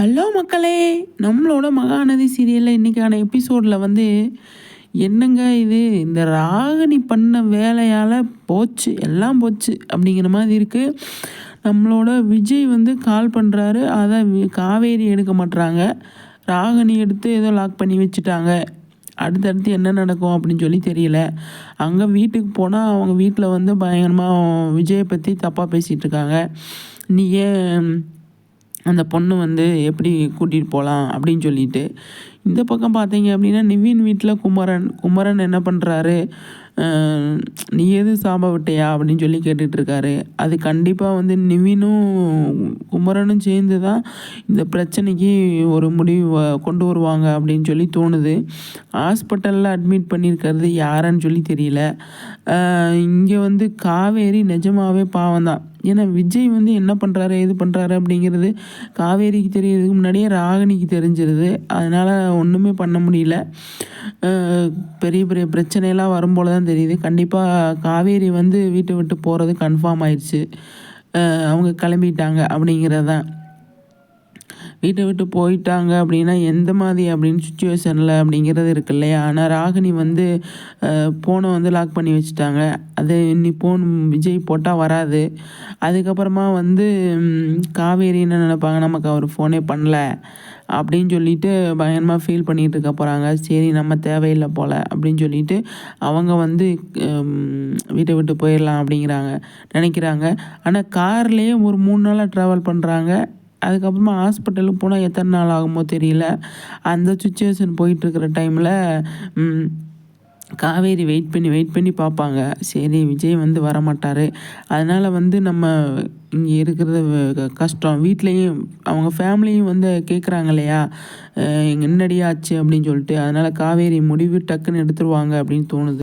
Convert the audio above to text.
Hello மக்களே நம்மளோட மகாநதி சீரியலில் இன்றைக்கான எபிசோடில் வந்து என்னங்க இது? இந்த ராகினி பண்ண வேலையால் போச்சு எல்லாம் போச்சு அப்படிங்கிற மாதிரி இருக்குது நம்மளோட விஜய் வந்து கால் பண்ணுறாரு அதை காவேரி எடுக்க மாட்டுறாங்க ராகினி எடுத்து ஏதோ லாக் பண்ணி வச்சுட்டாங்க. அடுத்தடுத்து என்ன நடக்கும் அப்படின்னு சொல்லி தெரியல. அங்கே வீட்டுக்கு போனால் அவங்க வீட்டில் வந்து பயங்கரமாக விஜயை பற்றி தப்பாக பேசிகிட்டு இருக்காங்க. நீ ஏன் அந்த பொண்ணு வந்து எப்படி கூட்டிகிட்டு போகலாம் அப்படின்னு சொல்லிட்டு இந்த பக்கம் பார்த்தீங்க அப்படின்னா நிவின் வீட்டில் குமரன் குமரன் என்ன பண்ணுறாரு நீ எது சாப விட்டையா அப்படின்னு சொல்லி கேட்டுட்ருக்காரு அது கண்டிப்பாக வந்து நிவினும் குமரனும் சேர்ந்து தான் இந்த பிரச்சனைக்கு ஒரு முடிவு கொண்டு வருவாங்க அப்படின்னு சொல்லி தோணுது. ஹாஸ்பிட்டலில் அட்மிட் பண்ணியிருக்கிறது யாருன்னு சொல்லி தெரியல. இங்கே வந்து காவேரி நிஜமாவே பாவம் தான் ஏன்னா விஜய் வந்து என்ன பண்ணுறாரு எது பண்ணுறாரு அப்படிங்கிறது காவேரிக்கு தெரியறதுக்கு முன்னாடியே ராகினிக்கு தெரிஞ்சிருது. அதனால் ஒன்றுமே பண்ண முடியல. பெரிய பெரிய பிரச்சனையெல்லாம் வரும்போல தான் தெரியுது. கண்டிப்பாக காவேரி வந்து வீட்டை விட்டு போகிறது கன்ஃபார்ம் ஆயிடுச்சு. அவங்க கிளம்பிட்டாங்க அப்படிங்கிறது தான் வீட்டை விட்டு போயிட்டாங்க அப்படின்னா எந்த மாதிரி அப்படின்னு சுச்சுவேஷனில் அப்படிங்கிறது இருக்கு இல்லையா? ஆனால் ராகினி வந்து ஃபோனை வந்து லாக் பண்ணி வச்சுட்டாங்க. அது இன்னி ஃபோன் விஜய் போட்டால் வராது. அதுக்கப்புறமா வந்து காவேரி என்ன நினைப்பாங்க? நமக்கு அவர் ஃபோனே பண்ணல அப்படின்னு சொல்லிட்டு பயங்கரமாக ஃபீல் பண்ணிகிட்டு இருக்க போகிறாங்க சரி நம்ம தேவையில்லை போல் அப்படின்னு சொல்லிட்டு அவங்க வந்து வீட்டை விட்டு போயிடலாம் அப்படிங்கிறாங்க நினைக்கிறாங்க. ஆனால் கார்லேயே ஒரு மூணு நாளாக ட்ராவல் பண்ணுறாங்க அதுக்கப்புறமா ஹாஸ்பிட்டலுக்கு போனால் எத்தனை நாள் ஆகுமோ தெரியல. அந்த சுச்சுவேஷன் போயிட்டுருக்கிற டைமில் காவேரி வெயிட் பண்ணி வெயிட் பண்ணி பார்ப்பாங்க. சரி விஜய் வந்து வரமாட்டார். அதனால் வந்து நம்ம இங்கே இருக்கிறது கஷ்டம். வீட்லேயும் அவங்க ஃபேமிலியும் வந்து கேட்குறாங்க இல்லையா? என்னடியாச்சு என்னடி ஆச்சு அப்படின்னு சொல்லிட்டு. அதனால் காவேரி முடிவு டக்குன்னு எடுத்துருவாங்க அப்படின்னு தோணுது.